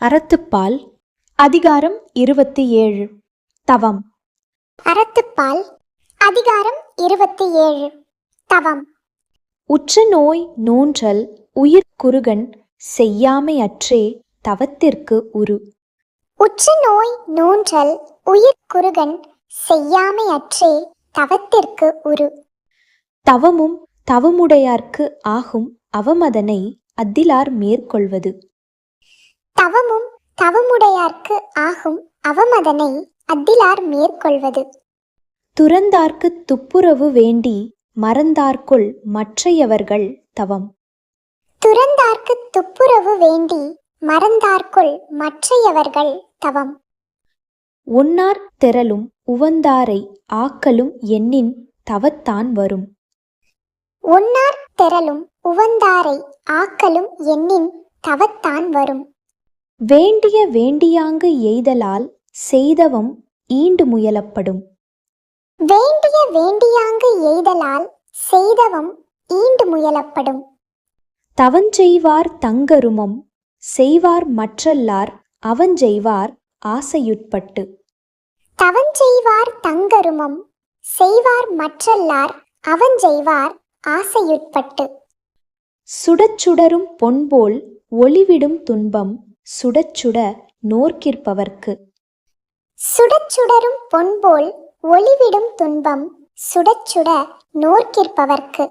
அறத்துப்பால் அதிகாரம் இருபத்தி ஏழு. தவம். அறத்துப்பால் அதிகாரம் இருபத்தி ஏழு. தவம். உற்ற நோய் நோன்றல் உயிர் குறுகன் செய்யாமை அற்றே தவத்திற்கு உரு. உற்ற நோய் நோன்றல் உயிர் குறுகன் செய்யாமை அற்றே தவத்திற்கு உரு. தவமும் தவமுடையார்க்கு ஆகும் அவமதனை அத்திலார் மேற்கொள்வது. தவமும் தவமுடையார்க்கு ஆகும் அவமதனை அத்திலார் மேற்கொள்வது. துறந்தார்க்கு துப்புரவு வேண்டி மறந்தார்க்குள் மற்றையவர்கள் தவம். துறந்தார்க்கு துப்புரவு வேண்டி மறந்தார்க்குள் மற்றையவர்கள் தவம். ஒன்னார் திரளும் உவந்தாரை ஆக்கலும் எண்ணின் தவத்தான் வரும். ஒன்னார் திரளும் உவந்தாரை ஆக்கலும் எண்ணின் தவத்தான் வரும். வேண்டிய வேண்டியாங்கு எய்தலால் செய்தவம் ஈண்டு முயலப்படும். வேண்டிய வேண்டியாங்கு எய்தலால் செய்தவம் ஈண்டு முயலப்படும். தவஞ்செய்வார் தங்கருமம் செய்வார் மற்றல்லார் அவஞ்செய்வார் ஆசையுட்பட்டு. தவஞ்செய்வார் தங்கருமம் செய்வார் மற்றல்லார் அவஞ்செய்வார் ஆசையுட்பட்டு. சுடச்சுடரும் பொன்போல் ஒளிவிடும் துன்பம் சுடச்சுட நோர்க்கிற்பவர்க்கு. சுடச்சுடரும் பொன்போல் ஒளிவிடும் துன்பம் சுடச்சுட நோர்க்கிற்பவர்க்கு.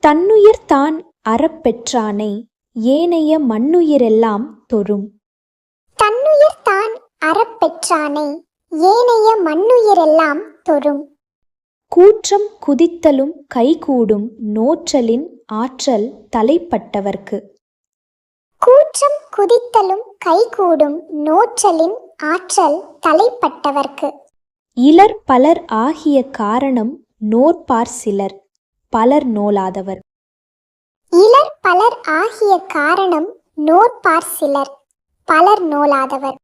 தன்னுயிர் தான் அறப்பெற்றானை ஏனைய மண்ணுயிரெல்லாம் தொறும் தன்னுயிர் தான் அறப்பெற்றானை ஏனைய மண்ணுயிரெல்லாம் தொறும் கூற்றம் குதித்தலும் கைகூடும் நோற்றலின் ஆற்றல் தலைப்பட்டவர்க்கு. கூற்றம் குதித்தலும் கைகூடும் நோற்றலின் ஆற்றல் தலைப்பட்டவர்க்கு. இலர் பலர் ஆகிய காரணம் நோற்பார் சிலர் பலர் நோலாதவர். பலர் ஆகிய காரணம் நோற்பார் சிலர். பலர் நோலாதவர்.